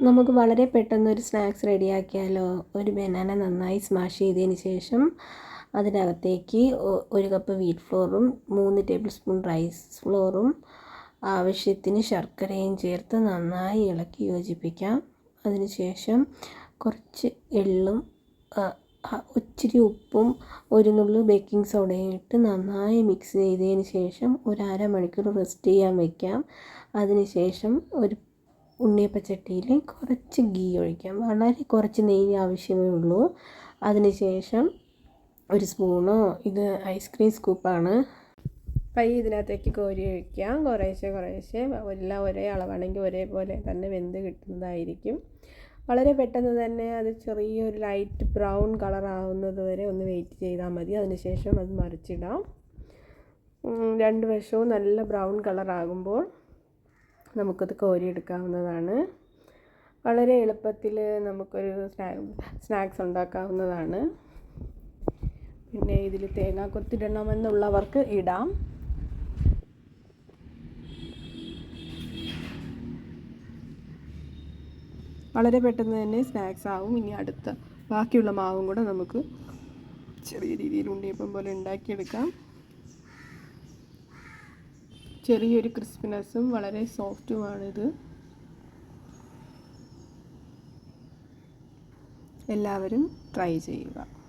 നമുക്ക് വളരെ പെട്ടെന്ന് ഒരു സ്നാക്സ് റെഡിയാക്കിയാലോ? ഒരു ബനാന നന്നായി സ്മാഷ് ചെയ്തതിന് ശേഷം അതിനകത്തേക്ക് ഒരു കപ്പ് വീറ്റ് ഫ്ലോറും മൂന്ന് ടേബിൾ സ്പൂൺ റൈസ് ഫ്ലോറും ആവശ്യത്തിന് ശർക്കരയും ചേർത്ത് നന്നായി ഇളക്കി യോജിപ്പിക്കാം. അതിനുശേഷം കുറച്ച് എള്ളും ആ, ഉപ്പും ഒരു നുള്ളു ബേക്കിംഗ് സോഡയും ഇട്ട് നന്നായി മിക്സ് ചെയ്തതിന് ശേഷം ഒരു അരമണിക്കൂർ റെസ്റ്റ് ചെയ്യാൻ വയ്ക്കാം അതിനുശേഷം ഒരു ഉണ്ണിയപ്പച്ചട്ടിയിൽ കുറച്ച് ഗീ ഒഴിക്കാം. വളരെ കുറച്ച് നെയ്യ് ആവശ്യമേ ഉള്ളൂ. അതിനുശേഷം ഒരു സ്പൂണോ ഇത് ഐസ്ക്രീം സ്കൂപ്പാണ്. പൈ ഇതിനകത്തേക്ക് കോരി ഒഴിക്കാം. കുറേശ്ശെ കുറേശ്ശെ എല്ലാം ഒരേ അളവാണെങ്കിൽ ഒരേപോലെ തന്നെ വെന്ത് കിട്ടുന്നതായിരിക്കും. വളരെ പെട്ടെന്ന് തന്നെ അത് ചെറിയൊരു ലൈറ്റ് ബ്രൗൺ കളർ ആവുന്നത് വരെ ഒന്ന് വെയിറ്റ് ചെയ്താൽ മതി. അതിനുശേഷം അത് മറിച്ചിടാം. രണ്ട് വശവും നല്ല ബ്രൗൺ കളർ ആകുമ്പോൾ നമുക്കത് കോരിയെടുക്കാവുന്നതാണ്. വളരെ എളുപ്പത്തിൽ നമുക്കൊരു സ്നാ സ്നാക്സ് ഉണ്ടാക്കാവുന്നതാണ്. പിന്നെ ഇതിൽ തേങ്ങ കൊത്തിടണമെന്നുള്ളവർക്ക് ഇടാം. വളരെ പെട്ടെന്ന് തന്നെ സ്നാക്സ് ആവും. ഇനി അടുത്ത ബാക്കിയുള്ള മാവും കൂടെ നമുക്ക് ചെറിയ രീതിയിൽ ഉണ്ണിയപ്പം പോലെ ഉണ്ടാക്കിയെടുക്കാം. ചെറിയൊരു ക്രിസ്പിനെസ്സും വളരെ സോഫ്റ്റുമാണിത്. എല്ലാവരും ട്രൈ ചെയ്യുക.